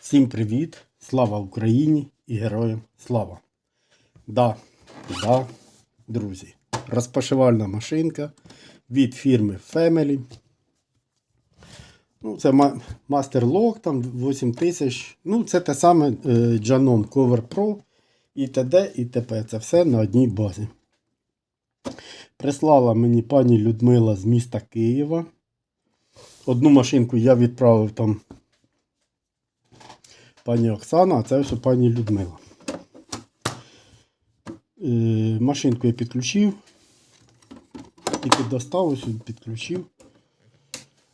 Всім привіт! Слава Україні і героям слава! Да, да, друзі, розпашивальна машинка від фірми Family. Ну, це ма- Master Lock, там 8000. Ну, це те саме е, Janon Cover Pro і т.д. і т.п. Це все на одній базі. Прислала мені пані Людмила з міста Києва. Одну машинку я відправив там пані Оксана, а це все пані Людмила. Е, машинку я підключив. Тільки достав, ось підключив.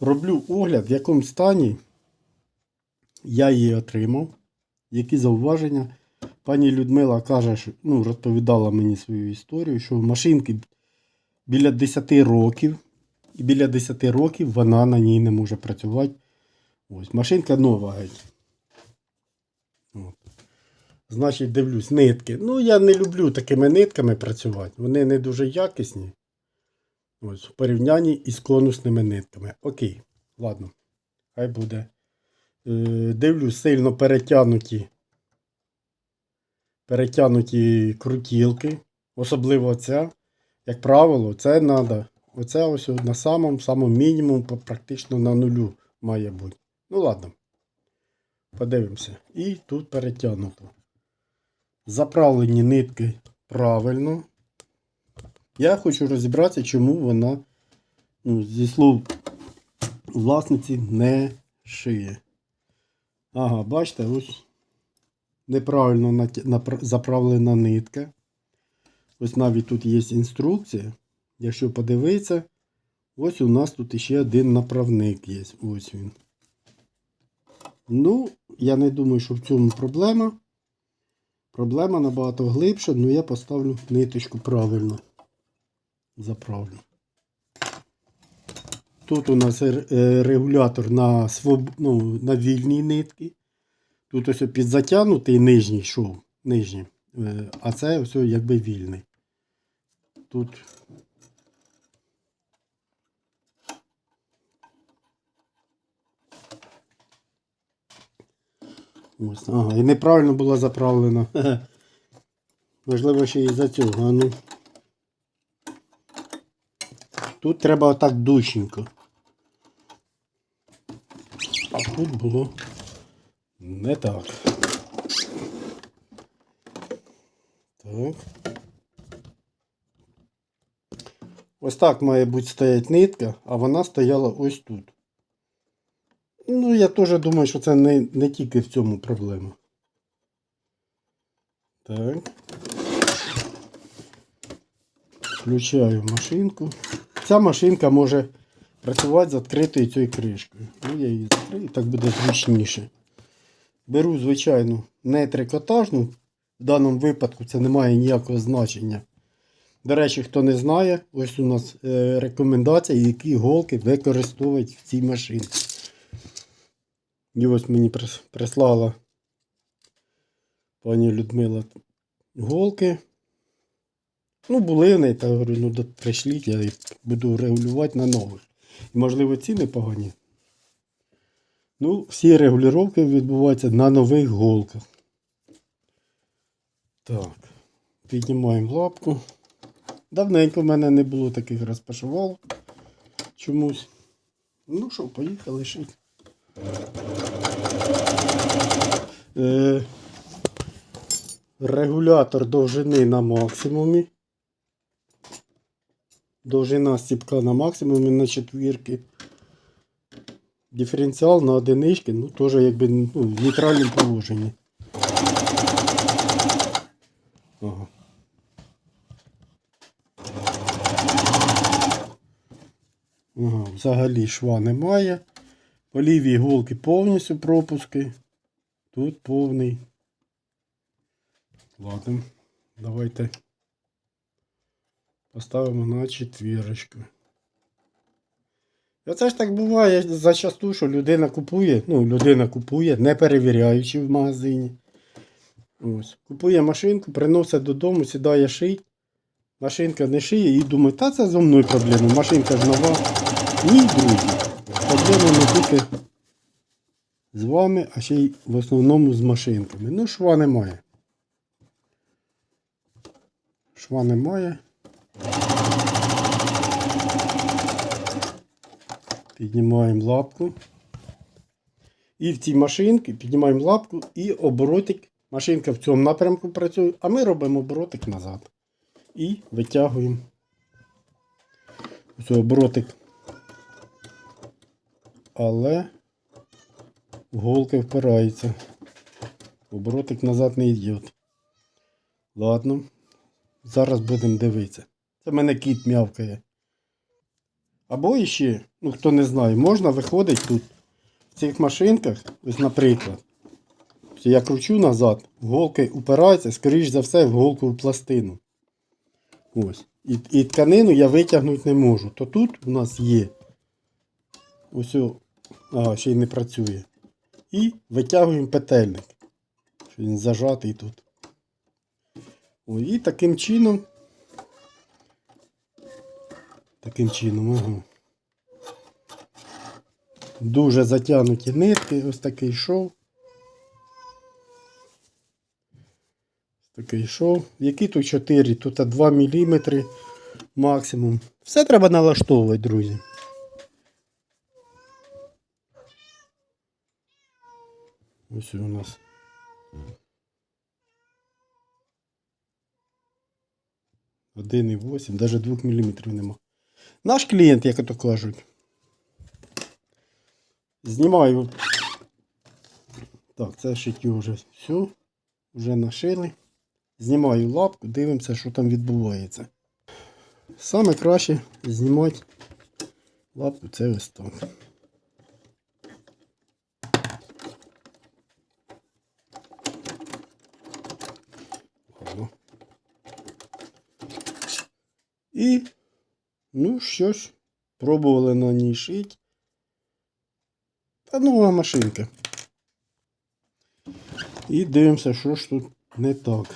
Роблю огляд, в якому стані я її отримав. Які зауваження. Пані Людмила каже, що, ну, розповідала мені свою історію, що машинки біля 10 років. І біля 10 років вона на ній не може працювати. Ось, машинка нова геть. Значить, дивлюсь, нитки. Ну, я не люблю такими нитками працювати. Вони не дуже якісні. Ось, в порівнянні із конусними нитками. Окей, ладно. Хай буде. Е, дивлюсь, сильно перетягнуті. Перетягнуті крутілки. Особливо ця. Як правило, це треба. Оце ось на самому самому мінімум, практично на нулю має бути. Ну ладно. Подивимося. І тут перетягнуто. Заправлені нитки правильно. Я хочу розібратися, чому вона, ну, зі слов власниці, не шиє. Ага, бачите, ось неправильно заправлена нитка. Ось навіть тут є інструкція. Якщо подивитися, ось у нас тут ще один направник є. Ось він. Ну, я не думаю, що в цьому проблема. Проблема набагато глибша, але я поставлю ниточку правильно. Заправлю. Тут у нас е, регулятор на, своб... ну, на вільній нитки. Тут ось підзатягнутий нижній шов, нижній, е, а це все якби вільний. Тут Ось, ага, і неправильно була заправлена. Можливо, ще і за цього. Ну. Тут треба отак душенько. А тут було не так. Так. Ось так має бути стояти нитка, а вона стояла ось тут. Ну, я теж думаю, що це не, не тільки в цьому проблема. Так. Включаю машинку. Ця машинка може працювати з відкритою цією кришкою. Ну, я її закрию, так буде зручніше. Беру, звичайно, не трикотажну. В даному випадку це не має ніякого значення. До речі, хто не знає, ось у нас е, рекомендація, які голки використовують в цій машині. І ось мені прислала пані Людмила голки. Ну, були в неї, та говорю, ну пришліть, я їх буду регулювати на нових. І, можливо, ціни погані. Ну, всі регулювання відбуваються на нових голках. Так, піднімаємо лапку. Давненько в мене не було таких розпашувал чомусь. Ну що, поїхали шити. Е, регулятор довжини на максимумі. Довжина стіпка на максимумі на четвірки. Диференціал на одинички, ну теж якби ну, в нейтральному положенні. Ага. Ага, взагалі шва немає. По лівій голки повністю пропуски. Тут повний. Ладно, давайте поставимо на четвірочку. І Оце ж так буває зачасту, що людина купує, ну, людина купує, не перевіряючи в магазині. Ось. Купує машинку, приносить додому, сідає шить. Машинка не шиє і думає, та це зо мною проблема, машинка ж нова. Ні, друзі. Проблема не тільки з вами, а ще й в основному з машинками. Ну, шва немає. Шва немає. Піднімаємо лапку. І в цій машинці піднімаємо лапку і оборотик. Машинка в цьому напрямку працює, а ми робимо оборотик назад. І витягуємо. Ось оборотик. Але голки впирається. Оборотик назад не йде. Ладно. Зараз будемо дивитися. Це в мене кіт м'явкає. Або іще, ну хто не знає, можна виходить тут в цих машинках, ось, наприклад, я кручу назад, голки упираються, скоріш за все, в голкову пластину. Ось. І, і тканину я витягнути не можу. То тут у нас є. Ось. О- А, ще й не працює. І витягуємо петельник. Що він зажатий тут. О, і таким чином. Таким чином, ага. Дуже затягнуті нитки, ось такий шов. Такий шов. Які тут 4, тут 2 мм максимум. Все треба налаштовувати, друзі. Ось у нас. Один і 8, навіть 2 мм нема. Наш клієнт, як то кажуть. Знімаю. Так, це шиттю вже все. Вже нашили. Знімаю лапку, дивимося, що там відбувається. Саме краще знімати лапку це ось так. І, ну що ж, пробували на ній шити. Та нова машинка. І дивимося, що ж тут не так.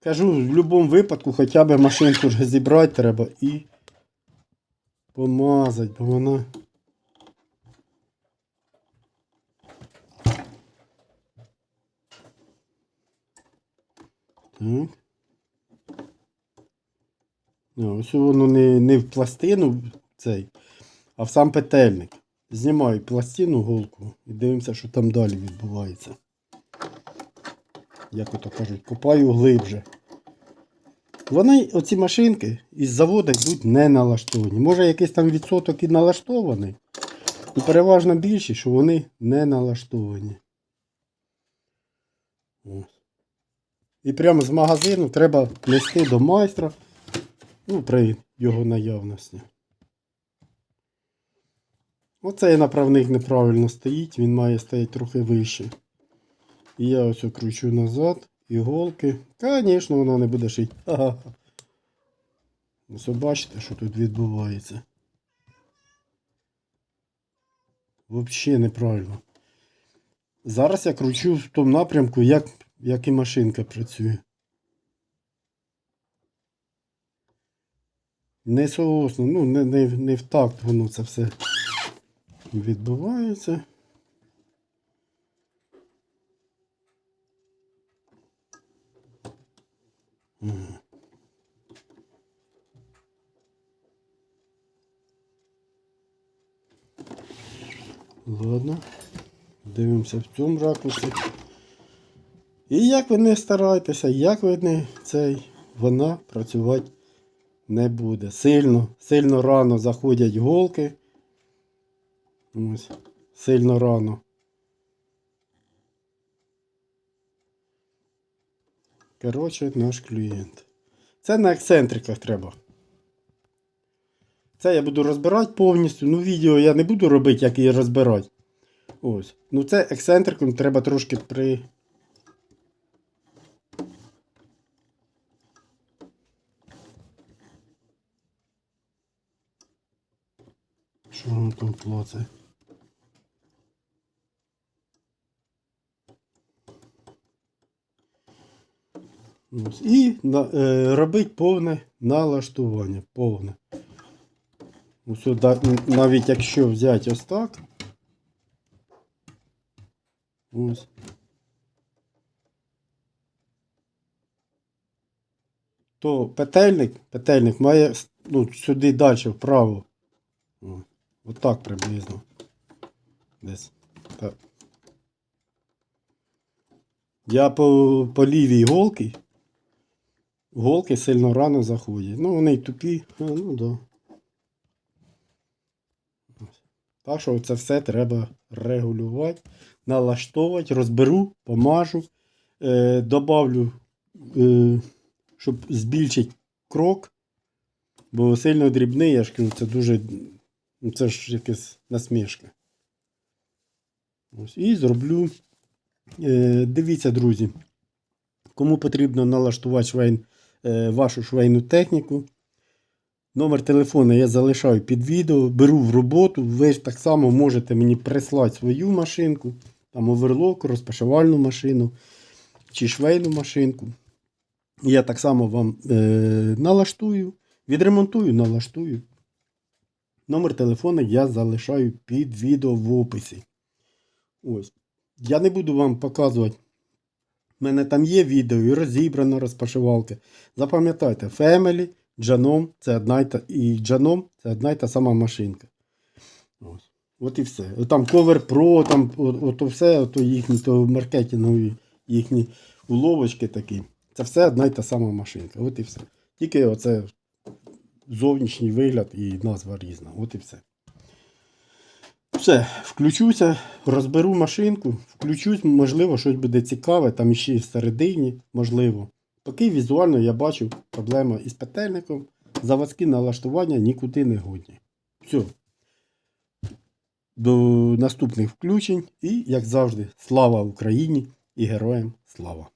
Кажу, в будь-якому випадку хоча б машинку вже зібрати треба і помазати, бо вона. Так. Ось воно не, не в пластину цей, а в сам петельник. Знімаю пластину голку і дивимося, що там далі відбувається. Як ото кажуть, копаю глибже. Вони, оці машинки із заводу йдуть не налаштовані. Може якийсь там відсоток і налаштований. І переважно більше, що вони не налаштовані. Ось. І прямо з магазину треба нести до майстра. Ну, при його наявності. Оцей направник неправильно стоїть, він має стояти трохи вище. І я ось кручу назад, іголки. Звісно, вона не буде шити. Ха-ха-ха. Ось бачите, що тут відбувається. Взагалі неправильно. Зараз я кручу в тому напрямку, як, як і машинка працює. Не соосно, ну не, не, не в такт воно це все відбувається. Ладно. Дивимося в цьому ракурсі. І як ви не старайтеся, як ви не цей, вона працювати не буде. Сильно, сильно рано заходять голки. Ось, сильно рано. Коротше, наш клієнт. Це на ексцентриках треба. Це я буду розбирати повністю. Ну, відео я не буду робити, як її розбирати. Ось. Ну це ексцентриком треба трошки при. Що воно там плоце? І е, робить повне налаштування. Повне. Ось навіть якщо взяти ось так. Ось. То петельник, петельник має ну, сюди далі вправо. Отак приблизно. Десь. Так. Я по, по лівій голки. Голки сильно рано заходять. Ну, вони й тупі. А, ну да. Так що це все треба регулювати, налаштовувати, розберу, помажу, е, добавлю, е, щоб збільшити крок. Бо сильно дрібний, я ж кажу, це дуже. Ну, Це ж якась насмішка. Ось, і зроблю. Е, дивіться, друзі, кому потрібно налаштувати швейн, е, вашу швейну техніку. Номер телефону я залишаю під відео, беру в роботу. Ви ж так само можете мені прислати свою машинку, там оверлок, розпашивальну машину чи швейну машинку. Я так само вам е, налаштую, відремонтую, налаштую. Номер телефону я залишаю під відео в описі. Ось. Я не буду вам показувати. У мене там є відео і розібрана розпашивалка. Запам'ятайте, Family, Джаном це одна та, і Джаном це одна й та сама машинка. Ось. От і все. Там Cover Pro, там от, ото все, ото їхні то маркетингові їхні уловочки такі. Це все одна й та сама машинка. От і все. Тільки оце зовнішній вигляд і назва різна. От і все. Все, включуся, розберу машинку, включусь, можливо, щось буде цікаве, там ще й всередині, можливо. Поки візуально я бачу проблему із петельником, заводські налаштування нікуди не годні. Все. До наступних включень і, як завжди, слава Україні і героям слава!